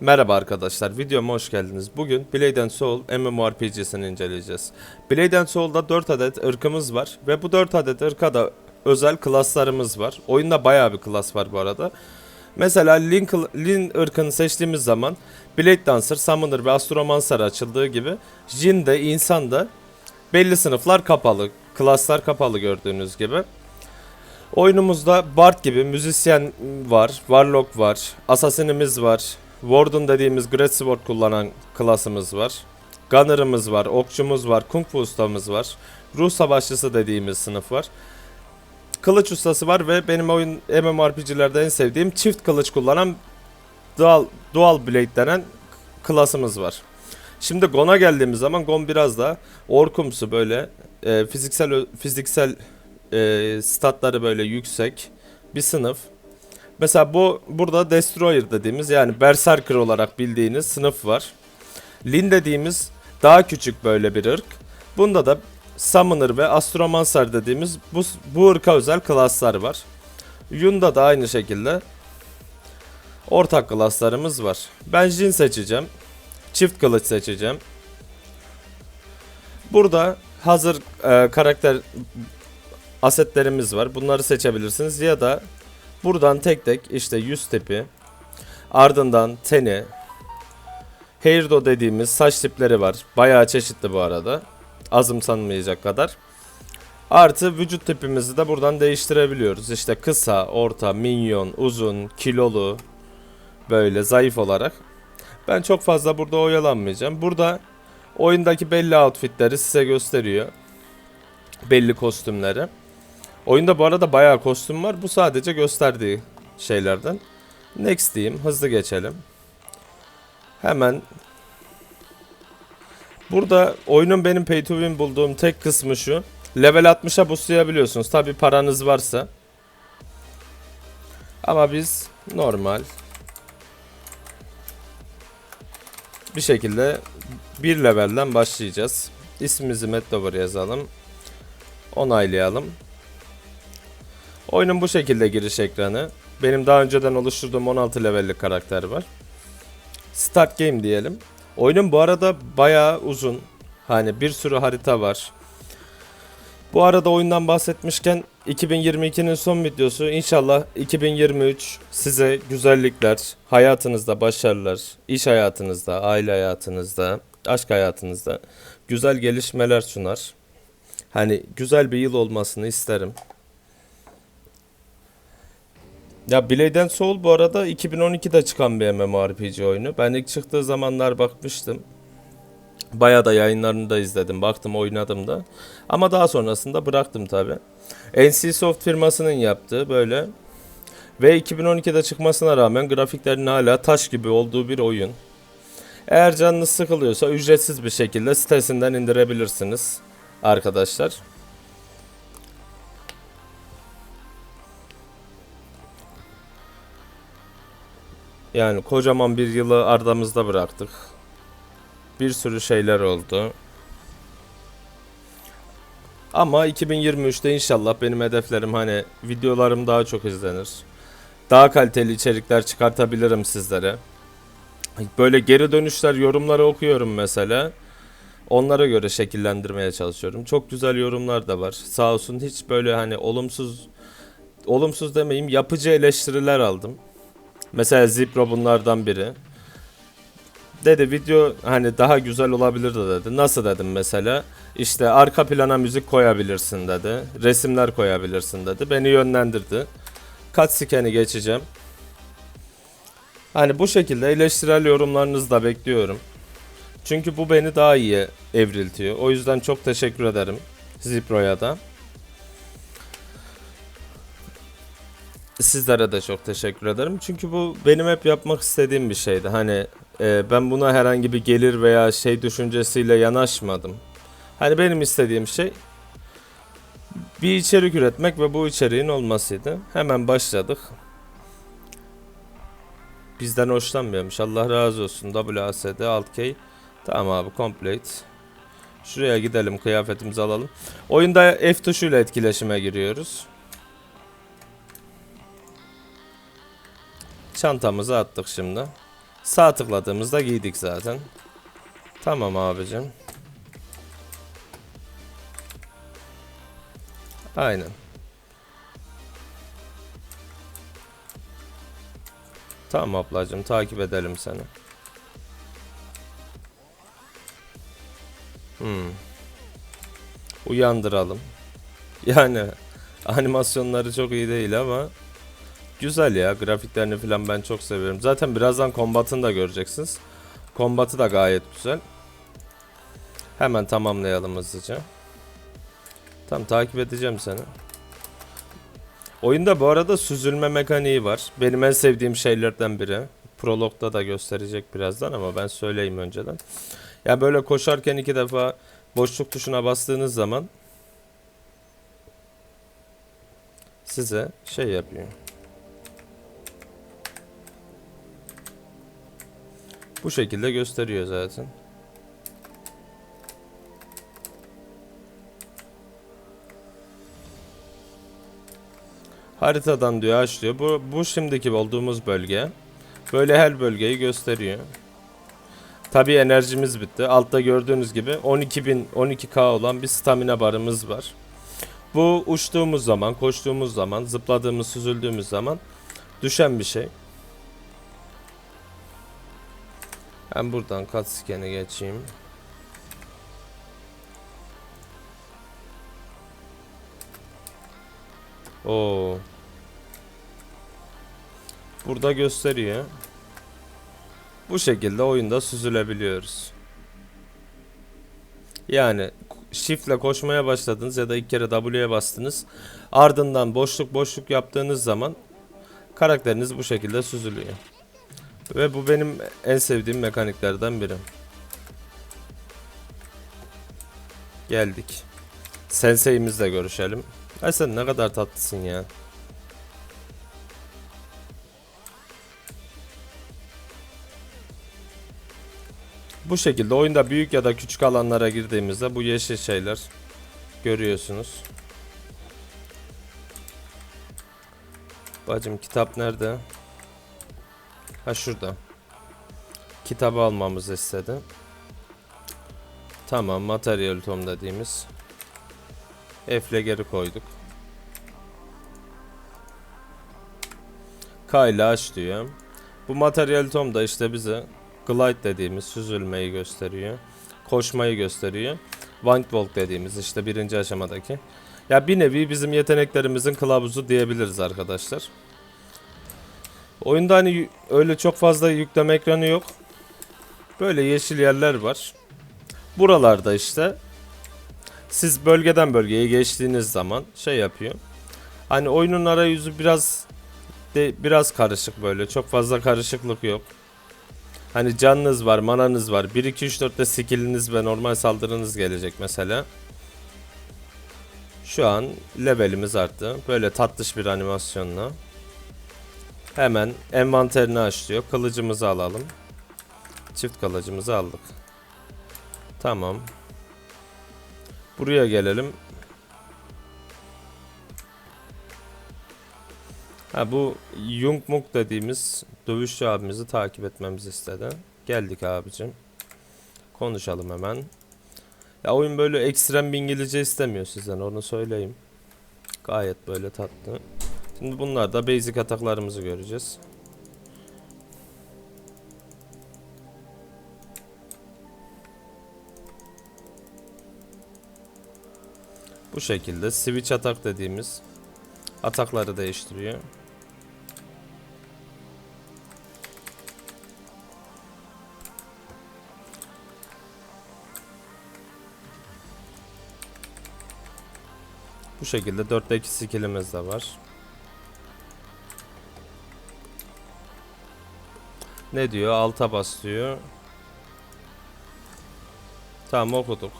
Merhaba arkadaşlar, videoma hoş geldiniz. Bugün Blade and Soul MMORPG'sini inceleyeceğiz. Blade and Soul'da 4 adet ırkımız var ve bu 4 adet ırka da özel klaslarımız var. Oyunda bayağı bir klas var bu arada. Mesela Lin, Lin ırkını seçtiğimiz zaman Blade Dancer, Summoner ve Astromancer açıldığı gibi Jin de insan da belli sınıflar kapalı, klaslar kapalı gördüğünüz gibi. Oyunumuzda Bard gibi müzisyen var, Warlock var, Assassin'imiz var, Warden dediğimiz Great Sword kullanan klasımız var. Gunner'ımız var, okçumuz var, Kung Fu ustamız var. Ruh savaşçısı dediğimiz sınıf var. Kılıç ustası var ve benim oyun MMORPG'lerde en sevdiğim çift kılıç kullanan Dual, Dual Blade denen klasımız var. Şimdi Gon'a geldiğimiz zaman Gon biraz da orkumsu böyle e, fiziksel fiziksel e, statları böyle yüksek bir sınıf. Mesela bu burada Destroyer dediğimiz yani Berserker olarak bildiğiniz sınıf var. Lin dediğimiz daha küçük böyle bir ırk. Bunda da Summoner ve Astromancer dediğimiz bu, bu ırka özel klaslar var. Yun'da da aynı şekilde ortak klaslarımız var. Ben Jin seçeceğim. Çift kılıç seçeceğim. Burada hazır e, karakter asetlerimiz var. Bunları seçebilirsiniz ya da buradan tek tek işte yüz tipi, ardından teni, hairdo dediğimiz saç tipleri var. Bayağı çeşitli bu arada. Azımsanmayacak kadar. Artı vücut tipimizi de buradan değiştirebiliyoruz. İşte kısa, orta, minyon, uzun, kilolu, böyle zayıf olarak. Ben çok fazla burada oyalanmayacağım. Burada oyundaki belli outfitleri size gösteriyor. Belli kostümleri. Oyunda bu arada bayağı kostüm var. Bu sadece gösterdiği şeylerden. Next diyeyim. Hızlı geçelim. Hemen Burada oyunun benim pay to win bulduğum tek kısmı şu. Level 60'a boostlayabiliyorsunuz. Tabi paranız varsa. Ama biz normal bir şekilde bir levelden başlayacağız. İsmimizi Metlover yazalım. Onaylayalım. Oyunun bu şekilde giriş ekranı. Benim daha önceden oluşturduğum 16 levellik karakter var. Start game diyelim. Oyunun bu arada bayağı uzun. Hani bir sürü harita var. Bu arada oyundan bahsetmişken 2022'nin son videosu inşallah 2023 size güzellikler, hayatınızda başarılar, iş hayatınızda, aile hayatınızda, aşk hayatınızda güzel gelişmeler sunar. Hani güzel bir yıl olmasını isterim. Ya Blade and Soul bu arada 2012'de çıkan bir MMORPG oyunu. Ben ilk çıktığı zamanlar bakmıştım. Bayağı da yayınlarını da izledim. Baktım oynadım da. Ama daha sonrasında bıraktım tabi. NCSoft firmasının yaptığı böyle. Ve 2012'de çıkmasına rağmen grafiklerin hala taş gibi olduğu bir oyun. Eğer canınız sıkılıyorsa ücretsiz bir şekilde sitesinden indirebilirsiniz arkadaşlar. Yani kocaman bir yılı ardamızda bıraktık. Bir sürü şeyler oldu. Ama 2023'te inşallah benim hedeflerim hani videolarım daha çok izlenir. Daha kaliteli içerikler çıkartabilirim sizlere. Böyle geri dönüşler, yorumları okuyorum mesela. Onlara göre şekillendirmeye çalışıyorum. Çok güzel yorumlar da var. Sağ olsun hiç böyle hani olumsuz olumsuz demeyeyim yapıcı eleştiriler aldım. Mesela Zipro bunlardan biri. Dedi video hani daha güzel olabilirdi dedi. Nasıl dedim mesela. İşte arka plana müzik koyabilirsin dedi. Resimler koyabilirsin dedi. Beni yönlendirdi. Kat scan'i geçeceğim. Hani bu şekilde eleştirel yorumlarınızı da bekliyorum. Çünkü bu beni daha iyi evriltiyor. O yüzden çok teşekkür ederim Zipro'ya da. Sizlere de çok teşekkür ederim. Çünkü bu benim hep yapmak istediğim bir şeydi. Hani e, ben buna herhangi bir gelir veya şey düşüncesiyle yanaşmadım. Hani benim istediğim şey bir içerik üretmek ve bu içeriğin olmasıydı. Hemen başladık. Bizden hoşlanmıyormuş. Allah razı olsun. WASD alt K. Tamam abi complete. Şuraya gidelim kıyafetimizi alalım. Oyunda F tuşuyla etkileşime giriyoruz. Çantamızı attık şimdi. Sağ tıkladığımızda giydik zaten. Tamam abicim. Aynen. Tamam ablacığım takip edelim seni. Hmm. Uyandıralım. Yani animasyonları çok iyi değil ama güzel ya. Grafiklerini falan ben çok seviyorum. Zaten birazdan kombatını da göreceksiniz. Kombatı da gayet güzel. Hemen tamamlayalım hızlıca. Tam takip edeceğim seni. Oyunda bu arada süzülme mekaniği var. Benim en sevdiğim şeylerden biri. Prolog'da da gösterecek birazdan ama ben söyleyeyim önceden. Ya böyle koşarken iki defa boşluk tuşuna bastığınız zaman size şey yapıyor. Bu şekilde gösteriyor zaten. Haritadan diyor açlıyor. Bu, bu şimdiki olduğumuz bölge. Böyle her bölgeyi gösteriyor. Tabii enerjimiz bitti. Altta gördüğünüz gibi 12.000 12k olan bir stamina barımız var. Bu uçtuğumuz zaman, koştuğumuz zaman, zıpladığımız, süzüldüğümüz zaman düşen bir şey. Ben buradan kat scan'i geçeyim. Oo. Burada gösteriyor. Bu şekilde oyunda süzülebiliyoruz. Yani shift'le koşmaya başladınız ya da ilk kere W'ye bastınız. Ardından boşluk boşluk yaptığınız zaman karakteriniz bu şekilde süzülüyor. Ve bu benim en sevdiğim mekaniklerden biri. Geldik. Sensei'mizle görüşelim. Ay sen ne kadar tatlısın ya. Bu şekilde oyunda büyük ya da küçük alanlara girdiğimizde bu yeşil şeyler görüyorsunuz. Bacım kitap nerede? Ha şurada. Kitabı almamızı istedi. Tamam materyal tom dediğimiz. F'le geri koyduk. K ile aç diyor. Bu materyal tom da işte bize glide dediğimiz süzülmeyi gösteriyor. Koşmayı gösteriyor. Windwalk dediğimiz işte birinci aşamadaki. Ya bir nevi bizim yeteneklerimizin kılavuzu diyebiliriz arkadaşlar. Oyunda hani öyle çok fazla yükleme ekranı yok. Böyle yeşil yerler var. Buralarda işte siz bölgeden bölgeye geçtiğiniz zaman şey yapıyor. Hani oyunun arayüzü biraz de biraz karışık böyle. Çok fazla karışıklık yok. Hani canınız var, mananız var. 1 2 3 4'te skill'iniz ve normal saldırınız gelecek mesela. Şu an levelimiz arttı. Böyle tatlış bir animasyonla. Hemen envanterini açlıyor. Kılıcımızı alalım. Çift kılıcımızı aldık. Tamam. Buraya gelelim. Ha bu Jung dediğimiz dövüşçü abimizi takip etmemizi istedi. Geldik abicim. Konuşalım hemen. Ya oyun böyle ekstrem bir İngilizce istemiyor sizden onu söyleyeyim. Gayet böyle tatlı. Şimdi bunlar da basic ataklarımızı göreceğiz. Bu şekilde switch atak dediğimiz atakları değiştiriyor. Bu şekilde 4'te 2 skillimiz de var. Ne diyor? Alta bas diyor. Tamam okuduk.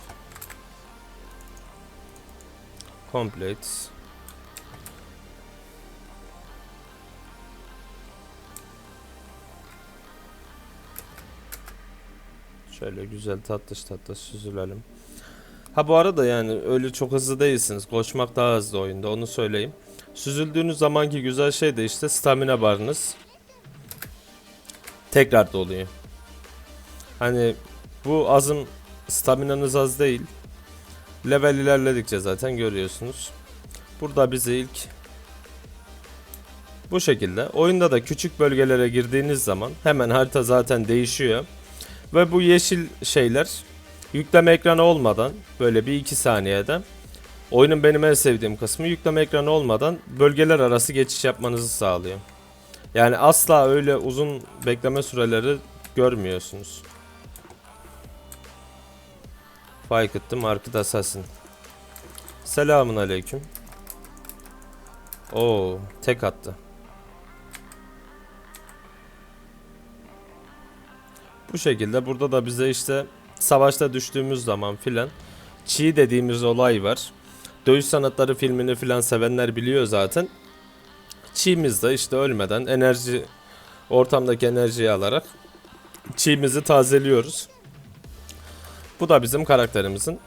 Complete. Şöyle güzel tatlış tatlış süzülelim. Ha bu arada yani öyle çok hızlı değilsiniz. Koşmak daha hızlı oyunda onu söyleyeyim. Süzüldüğünüz zamanki güzel şey de işte stamina barınız. Tekrar doluyor. Hani bu azım staminanız az değil. Level ilerledikçe zaten görüyorsunuz. Burada bizi ilk bu şekilde. Oyunda da küçük bölgelere girdiğiniz zaman hemen harita zaten değişiyor. Ve bu yeşil şeyler yükleme ekranı olmadan böyle bir iki saniyede oyunun benim en sevdiğim kısmı yükleme ekranı olmadan bölgeler arası geçiş yapmanızı sağlıyor. Yani asla öyle uzun bekleme süreleri görmüyorsunuz. Fark ettim Market Assassin. Selamun aleyküm. Oo, tek attı. Bu şekilde burada da bize işte savaşta düştüğümüz zaman filan çiğ dediğimiz olay var. Dövüş sanatları filmini filan sevenler biliyor zaten. Çiğimiz de işte ölmeden enerji ortamdaki enerjiyi alarak çiğimizi tazeliyoruz. Bu da bizim karakterimizin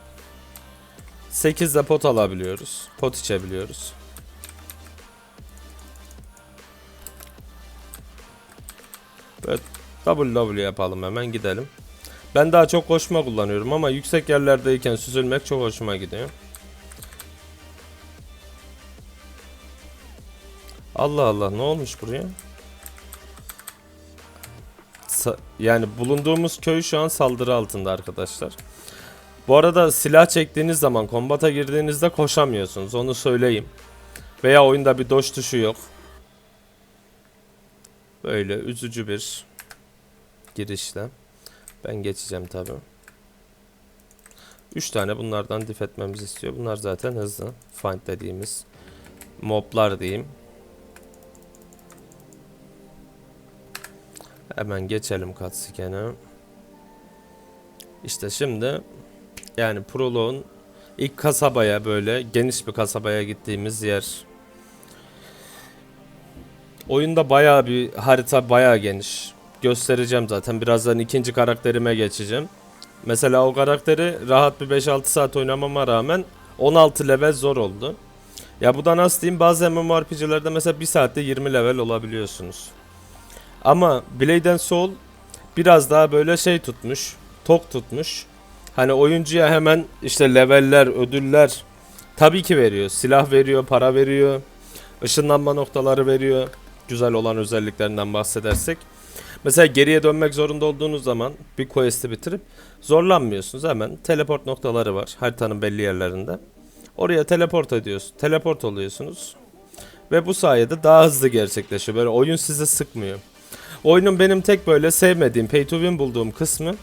8'de pot alabiliyoruz. Pot içebiliyoruz. Evet. WW yapalım hemen gidelim. Ben daha çok koşma kullanıyorum ama yüksek yerlerdeyken süzülmek çok hoşuma gidiyor. Allah Allah ne olmuş buraya? Sa- yani bulunduğumuz köy şu an saldırı altında arkadaşlar. Bu arada silah çektiğiniz zaman kombata girdiğinizde koşamıyorsunuz onu söyleyeyim. Veya oyunda bir doş tuşu yok. Böyle üzücü bir girişle. Ben geçeceğim tabi. 3 tane bunlardan dif etmemizi istiyor. Bunlar zaten hızlı. Find dediğimiz moblar diyeyim. Hemen geçelim cutscene'e. İşte şimdi yani proloğun ilk kasabaya böyle geniş bir kasabaya gittiğimiz yer. Oyunda bayağı bir harita bayağı geniş. Göstereceğim zaten. Birazdan ikinci karakterime geçeceğim. Mesela o karakteri rahat bir 5-6 saat oynamama rağmen 16 level zor oldu. Ya bu da nasıl diyeyim bazı MMORPG'lerde mesela 1 saatte 20 level olabiliyorsunuz. Ama Blade and Soul biraz daha böyle şey tutmuş. Tok tutmuş. Hani oyuncuya hemen işte leveller, ödüller tabii ki veriyor. Silah veriyor, para veriyor. ışınlanma noktaları veriyor. Güzel olan özelliklerinden bahsedersek. Mesela geriye dönmek zorunda olduğunuz zaman bir quest'i bitirip zorlanmıyorsunuz. Hemen teleport noktaları var haritanın belli yerlerinde. Oraya teleport ediyorsunuz. Teleport oluyorsunuz. Ve bu sayede daha hızlı gerçekleşiyor. Böyle oyun sizi sıkmıyor. Oyunun benim tek böyle sevmediğim, pay to win bulduğum kısmı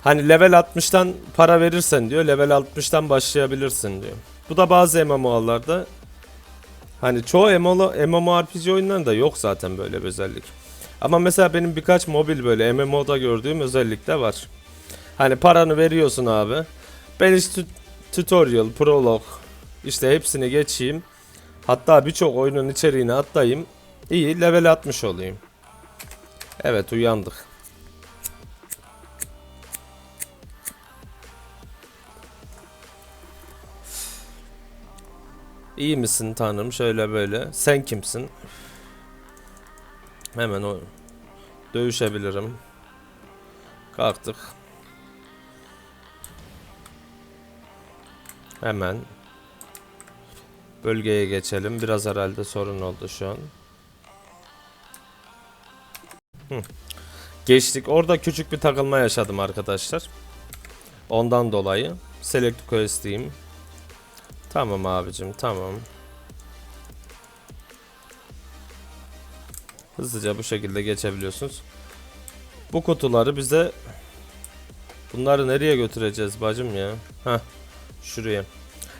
hani level 60'tan para verirsen diyor, level 60'tan başlayabilirsin diyor. Bu da bazı MMO'larda hani çoğu MMO, MMORPG oyunlarında yok zaten böyle bir özellik. Ama mesela benim birkaç mobil böyle MMO'da gördüğüm özellik de var. Hani paranı veriyorsun abi. Ben işte tut- tutorial, prolog işte hepsini geçeyim. Hatta birçok oyunun içeriğini atlayayım. İyi level 60 olayım. Evet uyandık. İyi misin tanrım şöyle böyle. Sen kimsin? Hemen o dövüşebilirim. Kalktık. Hemen bölgeye geçelim. Biraz herhalde sorun oldu şu an. Geçtik. Orada küçük bir takılma yaşadım arkadaşlar. Ondan dolayı. Select quest diyeyim. Tamam abicim tamam. Hızlıca bu şekilde geçebiliyorsunuz. Bu kutuları bize Bunları nereye götüreceğiz bacım ya? Heh. Şuraya.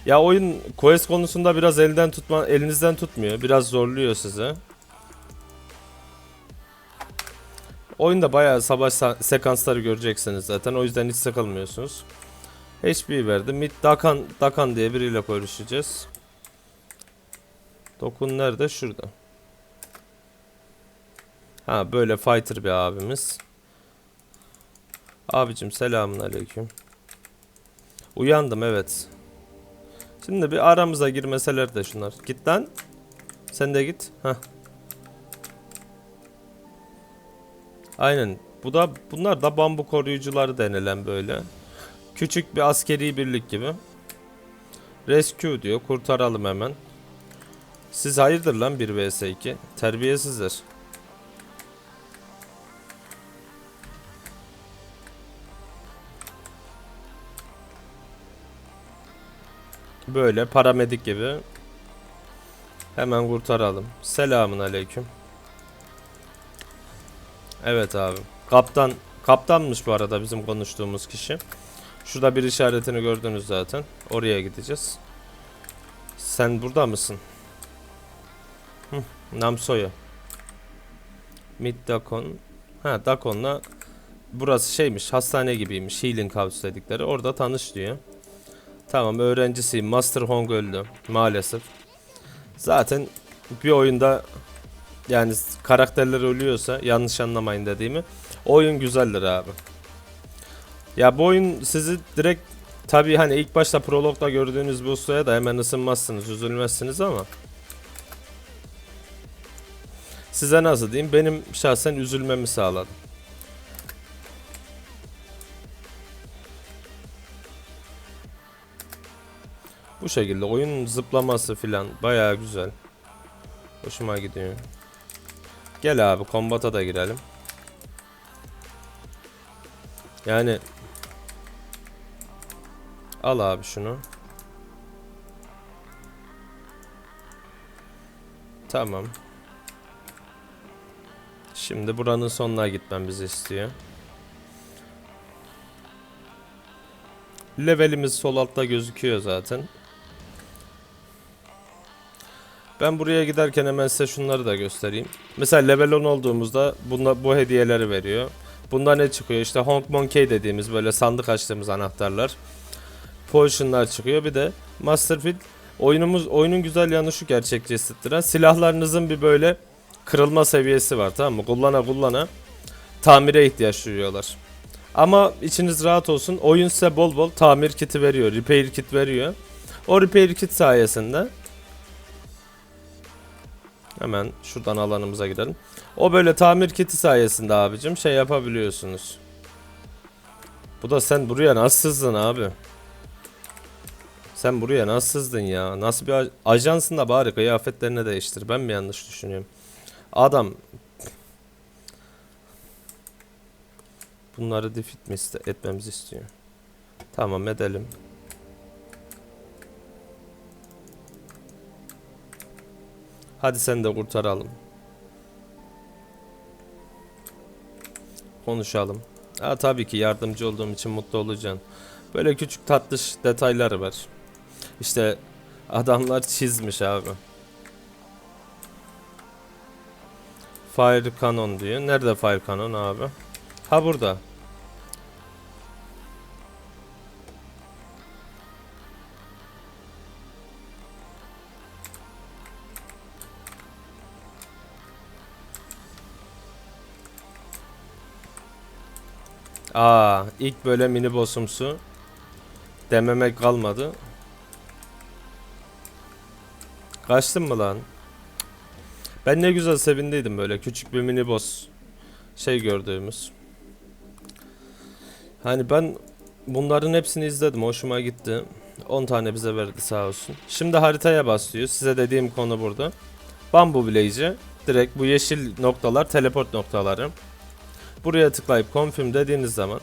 Ya oyun quest konusunda biraz elden tutma elinizden tutmuyor. Biraz zorluyor sizi. Oyunda bayağı savaş sa- sekansları göreceksiniz zaten. O yüzden hiç sıkılmıyorsunuz. HP verdi. Mid Dakan, Dakan diye biriyle konuşacağız. Dokun nerede? Şurada. Ha böyle fighter bir abimiz. Abicim selamun aleyküm. Uyandım evet. Şimdi bir aramıza girmeseler de şunlar. Git lan. Sen de git. Heh. Aynen. Bu da bunlar da bambu koruyucuları denilen böyle. Küçük bir askeri birlik gibi. Rescue diyor. Kurtaralım hemen. Siz hayırdır lan 1 vs 2? Terbiyesizler. Böyle paramedik gibi. Hemen kurtaralım. Selamun aleyküm. Evet abi. Kaptan kaptanmış bu arada bizim konuştuğumuz kişi. Şurada bir işaretini gördünüz zaten. Oraya gideceğiz. Sen burada mısın? Hı, Namsoya. Mid. Ha Dakon'la burası şeymiş hastane gibiymiş. Healing House dedikleri. Orada tanış diyor. Tamam öğrencisiyim. Master Hong öldü. Maalesef. Zaten bir oyunda yani karakterler ölüyorsa yanlış anlamayın dediğimi. Oyun güzeldir abi. Ya bu oyun sizi direkt tabi hani ilk başta prologda gördüğünüz bu ustaya da hemen ısınmazsınız, üzülmezsiniz ama size nasıl diyeyim benim şahsen üzülmemi sağladı. Bu şekilde oyun zıplaması filan bayağı güzel. Hoşuma gidiyor. Gel abi kombata da girelim. Yani Al abi şunu. Tamam. Şimdi buranın sonuna gitmem bizi istiyor. Levelimiz sol altta gözüküyor zaten. Ben buraya giderken hemen size şunları da göstereyim. Mesela level 10 olduğumuzda bunda, bu hediyeleri veriyor. Bunda ne çıkıyor? İşte Honk Monkey dediğimiz böyle sandık açtığımız anahtarlar. Potion'lar çıkıyor. Bir de Masterfield oyunumuz oyunun güzel yanı şu gerçekçi hissettiren silahlarınızın bir böyle kırılma seviyesi var tamam mı? Kullana kullana tamire ihtiyaç duyuyorlar. Ama içiniz rahat olsun. Oyun size bol bol tamir kiti veriyor. Repair kit veriyor. O repair kit sayesinde Hemen şuradan alanımıza gidelim. O böyle tamir kiti sayesinde abicim şey yapabiliyorsunuz. Bu da sen buraya nasıl sızdın abi? Sen buraya nasıl sızdın ya? Nasıl bir aj- ajansın da bari kıyafetlerini değiştir. Ben mi yanlış düşünüyorum? Adam Bunları defeat mi etmemizi istiyor. Tamam edelim. Hadi sen de kurtaralım. Konuşalım. Ha tabii ki yardımcı olduğum için mutlu olacaksın. Böyle küçük tatlış detayları var. İşte adamlar çizmiş abi. Fire Cannon diyor. Nerede Fire Cannon abi? Ha burada. Aa, ilk böyle mini bossumsu dememek kalmadı. Kaçtın mı lan? Ben ne güzel sevindiydim böyle küçük bir mini boss şey gördüğümüz. Hani ben bunların hepsini izledim. Hoşuma gitti. 10 tane bize verdi sağ olsun. Şimdi haritaya basıyor. Size dediğim konu burada. Bambu Village'i. Direkt bu yeşil noktalar teleport noktaları. Buraya tıklayıp confirm dediğiniz zaman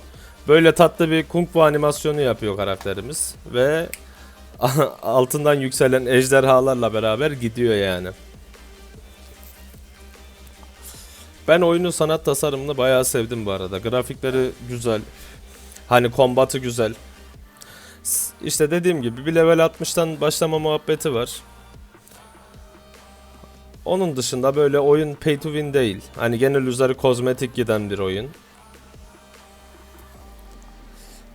böyle tatlı bir kung fu animasyonu yapıyor karakterimiz ve altından yükselen ejderhalarla beraber gidiyor yani. Ben oyunun sanat tasarımını bayağı sevdim bu arada. Grafikleri güzel. Hani kombatı güzel. İşte dediğim gibi bir level 60'tan başlama muhabbeti var. Onun dışında böyle oyun pay to win değil. Hani genel üzeri kozmetik giden bir oyun.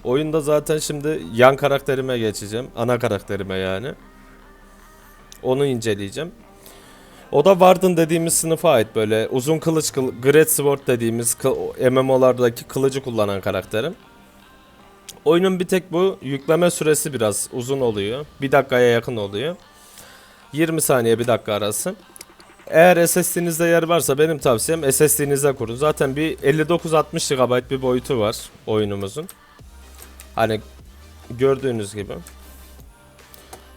Oyunda zaten şimdi yan karakterime geçeceğim. Ana karakterime yani. Onu inceleyeceğim. O da Warden dediğimiz sınıfa ait böyle uzun kılıç, kıl, Great Sword dediğimiz kı- MMO'lardaki kılıcı kullanan karakterim. Oyunun bir tek bu yükleme süresi biraz uzun oluyor. Bir dakikaya yakın oluyor. 20 saniye bir dakika arası. Eğer SSD'nizde yer varsa benim tavsiyem SSD'nize kurun. Zaten bir 59-60 GB bir boyutu var oyunumuzun. Hani gördüğünüz gibi.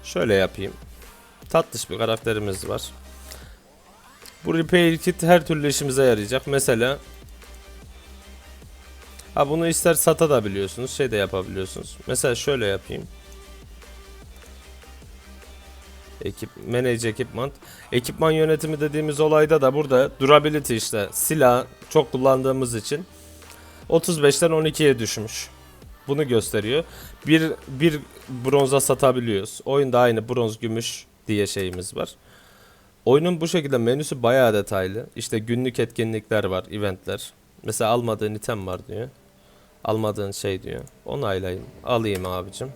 Şöyle yapayım. Tatlış bir karakterimiz var. Bu repair kit her türlü işimize yarayacak. Mesela Ha bunu ister sata da biliyorsunuz, şey de yapabiliyorsunuz. Mesela şöyle yapayım. Ekip, manage ekipman. Ekipman yönetimi dediğimiz olayda da burada durability işte silah çok kullandığımız için 35'ten 12'ye düşmüş. Bunu gösteriyor. Bir, bir bronza satabiliyoruz. Oyunda aynı bronz gümüş diye şeyimiz var. Oyunun bu şekilde menüsü bayağı detaylı. İşte günlük etkinlikler var, eventler. Mesela almadığın item var diyor. Almadığın şey diyor. Onaylayayım. Alayım abicim.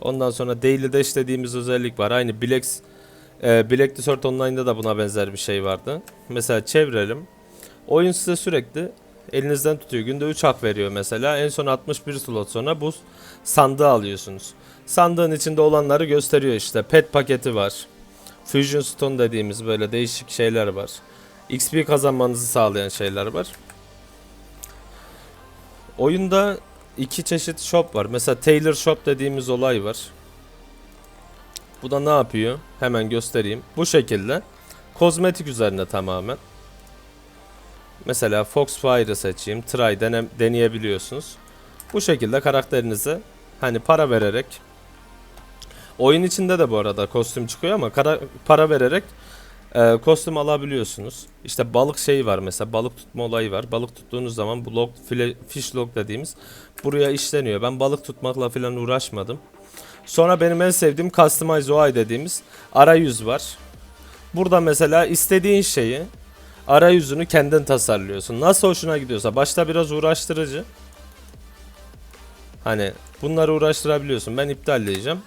Ondan sonra Daily Dash dediğimiz özellik var. Aynı Black, e, Black Desert Online'da da buna benzer bir şey vardı. Mesela çevirelim. Oyun size sürekli elinizden tutuyor. Günde 3 hak veriyor mesela. En son 61 slot sonra bu sandığı alıyorsunuz. Sandığın içinde olanları gösteriyor işte. Pet paketi var. Fusion Stone dediğimiz böyle değişik şeyler var. XP kazanmanızı sağlayan şeyler var. Oyunda iki çeşit shop var. Mesela Tailor Shop dediğimiz olay var. Bu da ne yapıyor? Hemen göstereyim. Bu şekilde. Kozmetik üzerine tamamen. Mesela Foxfire'ı seçeyim. Try dene, deneyebiliyorsunuz. Bu şekilde karakterinize hani para vererek oyun içinde de bu arada kostüm çıkıyor ama para vererek e, kostüm alabiliyorsunuz. İşte balık şeyi var mesela balık tutma olayı var. Balık tuttuğunuz zaman bu log, file, fish log dediğimiz buraya işleniyor. Ben balık tutmakla falan uğraşmadım. Sonra benim en sevdiğim Customize UI dediğimiz arayüz var. Burada mesela istediğin şeyi arayüzünü kendin tasarlıyorsun. Nasıl hoşuna gidiyorsa. Başta biraz uğraştırıcı. Hani bunları uğraştırabiliyorsun. Ben iptal diyeceğim.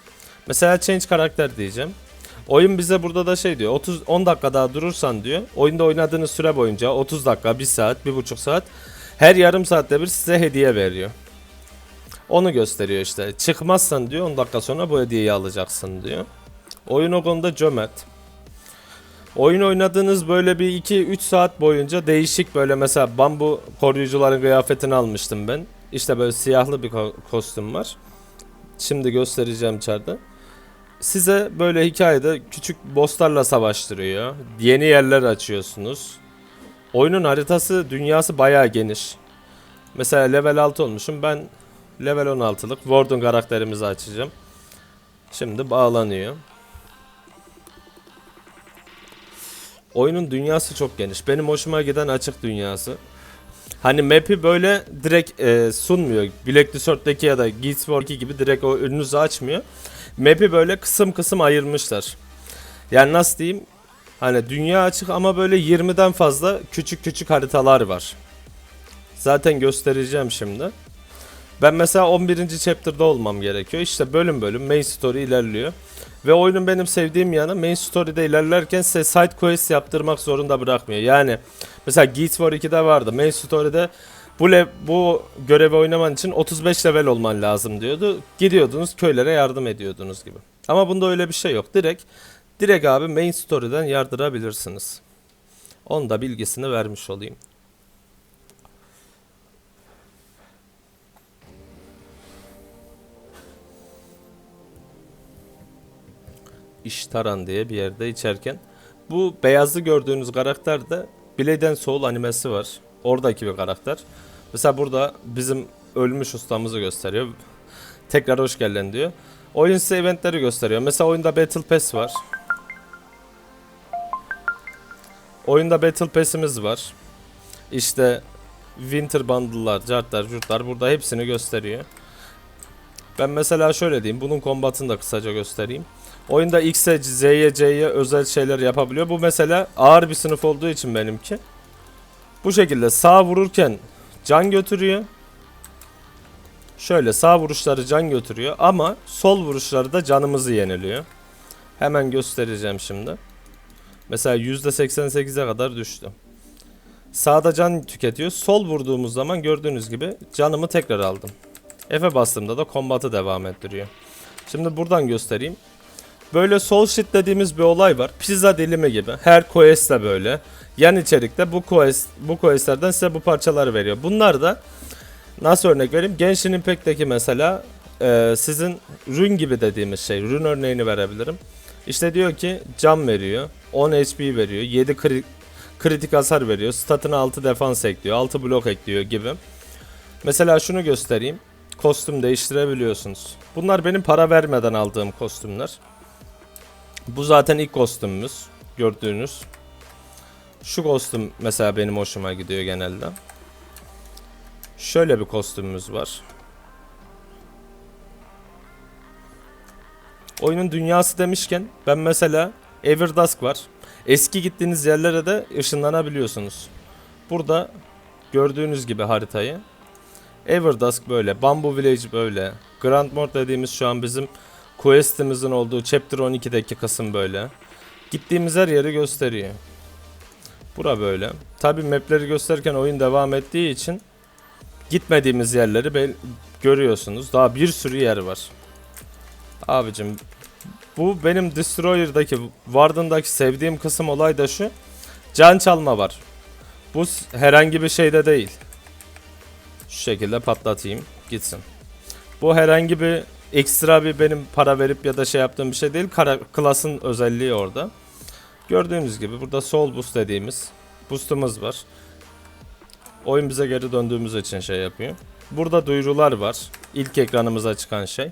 Mesela change karakter diyeceğim. Oyun bize burada da şey diyor. 30 10 dakika daha durursan diyor. Oyunda oynadığınız süre boyunca 30 dakika, 1 saat, 1,5 saat her yarım saatte bir size hediye veriyor. Onu gösteriyor işte. Çıkmazsan diyor 10 dakika sonra bu hediyeyi alacaksın diyor. Oyun o konuda cömert. Oyun oynadığınız böyle bir 2-3 saat boyunca değişik böyle mesela bambu koruyucuların kıyafetini almıştım ben. İşte böyle siyahlı bir ko- kostüm var. Şimdi göstereceğim içeride. Size böyle hikayede küçük bosslarla savaştırıyor. Yeni yerler açıyorsunuz. Oyunun haritası, dünyası bayağı geniş. Mesela level 6 olmuşum. Ben level 16'lık Warden karakterimizi açacağım. Şimdi bağlanıyor. Oyunun dünyası çok geniş. Benim hoşuma giden açık dünyası. Hani map'i böyle direkt e, sunmuyor. Black Desert'teki ya da Guild Wars'daki gibi direkt o önünüzü açmıyor. Map'i böyle kısım kısım ayırmışlar. Yani nasıl diyeyim? Hani dünya açık ama böyle 20'den fazla küçük küçük haritalar var. Zaten göstereceğim şimdi. Ben mesela 11. chapter'da olmam gerekiyor. İşte bölüm bölüm main story ilerliyor. Ve oyunun benim sevdiğim yanı main story'de ilerlerken size side quest yaptırmak zorunda bırakmıyor. Yani mesela Guild Wars 2'de vardı. Main story'de bu le- bu görevi oynaman için 35 level olman lazım diyordu. Gidiyordunuz köylere yardım ediyordunuz gibi. Ama bunda öyle bir şey yok. Direkt direkt abi main story'den yardırabilirsiniz. Onun da bilgisini vermiş olayım. İştaran diye bir yerde içerken bu beyazlı gördüğünüz karakter de Blade Soul animesi var. Oradaki bir karakter. Mesela burada bizim ölmüş ustamızı gösteriyor. Tekrar hoş geldin diyor. Oyun size eventleri gösteriyor. Mesela oyunda Battle Pass var. Oyunda Battle Pass'imiz var. İşte Winter Bundle'lar, cartlar, curtlar burada hepsini gösteriyor. Ben mesela şöyle diyeyim. Bunun kombatını da kısaca göstereyim. Oyunda X'e, Z'ye, C'ye özel şeyler yapabiliyor. Bu mesela ağır bir sınıf olduğu için benimki. Bu şekilde sağ vururken can götürüyor. Şöyle sağ vuruşları can götürüyor ama sol vuruşları da canımızı yeniliyor. Hemen göstereceğim şimdi. Mesela %88'e kadar düştü. Sağda can tüketiyor. Sol vurduğumuz zaman gördüğünüz gibi canımı tekrar aldım. F'e bastığımda da kombatı devam ettiriyor. Şimdi buradan göstereyim. Böyle soul shit dediğimiz bir olay var. Pizza dilimi gibi. Her quest de böyle. Yan içerikte bu quest bu questlerden size bu parçaları veriyor. Bunlar da nasıl örnek vereyim? Genshin Impact'teki mesela e, sizin rune gibi dediğimiz şey. Rune örneğini verebilirim. İşte diyor ki cam veriyor. 10 HP veriyor. 7 kri- kritik hasar veriyor. Statına 6 defans ekliyor. 6 blok ekliyor gibi. Mesela şunu göstereyim. Kostüm değiştirebiliyorsunuz. Bunlar benim para vermeden aldığım kostümler. Bu zaten ilk kostümümüz. Gördüğünüz. Şu kostüm mesela benim hoşuma gidiyor genelde. Şöyle bir kostümümüz var. Oyunun dünyası demişken ben mesela Everdusk var. Eski gittiğiniz yerlere de ışınlanabiliyorsunuz. Burada gördüğünüz gibi haritayı. Everdusk böyle, Bamboo Village böyle. Grand Mort dediğimiz şu an bizim quest'imizin olduğu Chapter 12'deki kısım böyle. Gittiğimiz her yeri gösteriyor. Bura böyle. Tabi mapleri gösterirken oyun devam ettiği için gitmediğimiz yerleri görüyorsunuz. Daha bir sürü yer var. Abicim bu benim Destroyer'daki Warden'daki sevdiğim kısım olay da şu. Can çalma var. Bu herhangi bir şeyde değil. Şu şekilde patlatayım gitsin. Bu herhangi bir ekstra bir benim para verip ya da şey yaptığım bir şey değil. Kara, klasın özelliği orada. Gördüğünüz gibi burada soul boost dediğimiz boostumuz var. Oyun bize geri döndüğümüz için şey yapıyor. Burada duyurular var. İlk ekranımıza çıkan şey.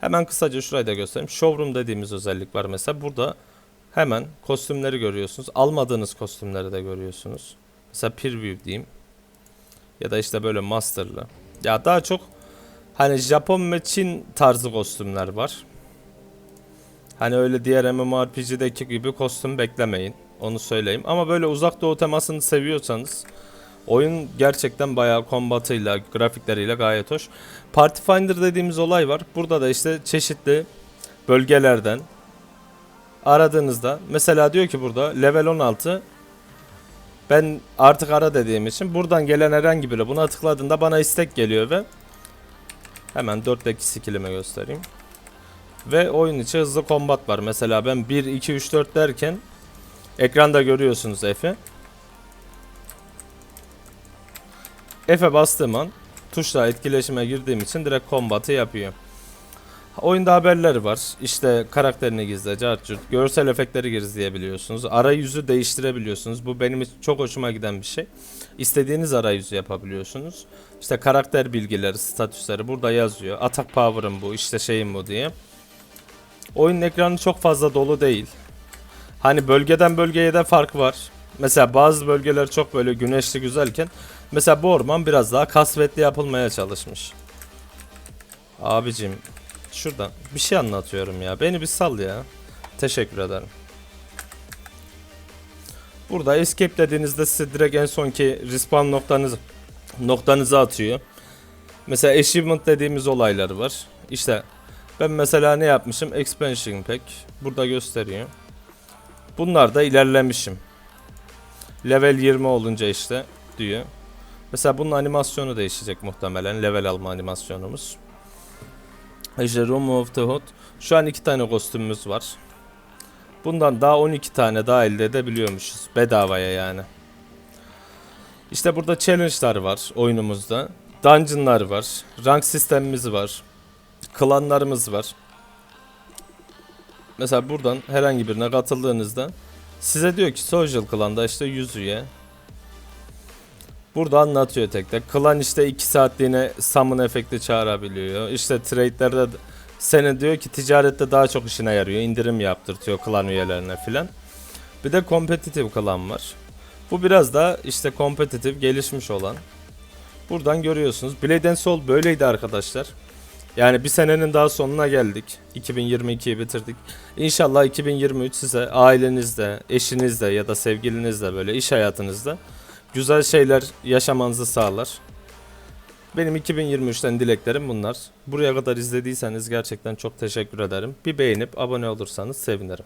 Hemen kısaca şurayı da göstereyim. Showroom dediğimiz özellik var mesela. Burada hemen kostümleri görüyorsunuz. Almadığınız kostümleri de görüyorsunuz. Mesela preview diyeyim. Ya da işte böyle masterlı. Ya daha çok hani Japon ve Çin tarzı kostümler var. Hani öyle diğer MMORPG'deki gibi kostüm beklemeyin. Onu söyleyeyim. Ama böyle uzak doğu temasını seviyorsanız oyun gerçekten bayağı kombatıyla, grafikleriyle gayet hoş. Party Finder dediğimiz olay var. Burada da işte çeşitli bölgelerden aradığınızda mesela diyor ki burada level 16 ben artık ara dediğim için buradan gelen herhangi biri buna tıkladığında bana istek geliyor ve hemen 4'teki skillimi göstereyim. Ve oyun içi hızlı kombat var. Mesela ben 1 2 3 4 derken ekranda görüyorsunuz F'i. F'e bastığım an tuşla etkileşime girdiğim için direkt kombatı yapıyor. Oyunda haberleri var. İşte karakterini gizle, cartçut, görsel efektleri gizleyebiliyorsunuz. Arayüzü değiştirebiliyorsunuz. Bu benim çok hoşuma giden bir şey. İstediğiniz arayüzü yapabiliyorsunuz. İşte karakter bilgileri, statüsleri burada yazıyor. Atak power'ım bu, işte şeyim bu diye. Oyunun ekranı çok fazla dolu değil. Hani bölgeden bölgeye de fark var. Mesela bazı bölgeler çok böyle güneşli güzelken mesela bu orman biraz daha kasvetli yapılmaya çalışmış. Abicim şuradan bir şey anlatıyorum ya. Beni bir sal ya. Teşekkür ederim. Burada escape dediğinizde size direkt en sonki respawn noktanız noktanızı atıyor. Mesela achievement dediğimiz olayları var. İşte ben mesela ne yapmışım? Expansion pack. Burada gösteriyor. Bunlar da ilerlemişim. Level 20 olunca işte diyor. Mesela bunun animasyonu değişecek muhtemelen. Level alma animasyonumuz. İşte Room of the Hood. Şu an iki tane kostümümüz var. Bundan daha 12 tane daha elde edebiliyormuşuz. Bedavaya yani. İşte burada challenge'lar var oyunumuzda. Dungeon'lar var. Rank sistemimiz var. Klanlarımız var. Mesela buradan herhangi birine katıldığınızda size diyor ki social klanda işte 100 üye. Burada anlatıyor tek tek. Klan işte 2 saatliğine summon efekti çağırabiliyor. İşte trade'lerde seni diyor ki ticarette daha çok işine yarıyor. İndirim yaptırtıyor klan üyelerine filan. Bir de competitive klan var. Bu biraz da işte competitive gelişmiş olan. Buradan görüyorsunuz. Blade Soul böyleydi arkadaşlar. Yani bir senenin daha sonuna geldik. 2022'yi bitirdik. İnşallah 2023 size ailenizde, eşinizle ya da sevgilinizle böyle iş hayatınızda güzel şeyler yaşamanızı sağlar. Benim 2023'ten dileklerim bunlar. Buraya kadar izlediyseniz gerçekten çok teşekkür ederim. Bir beğenip abone olursanız sevinirim.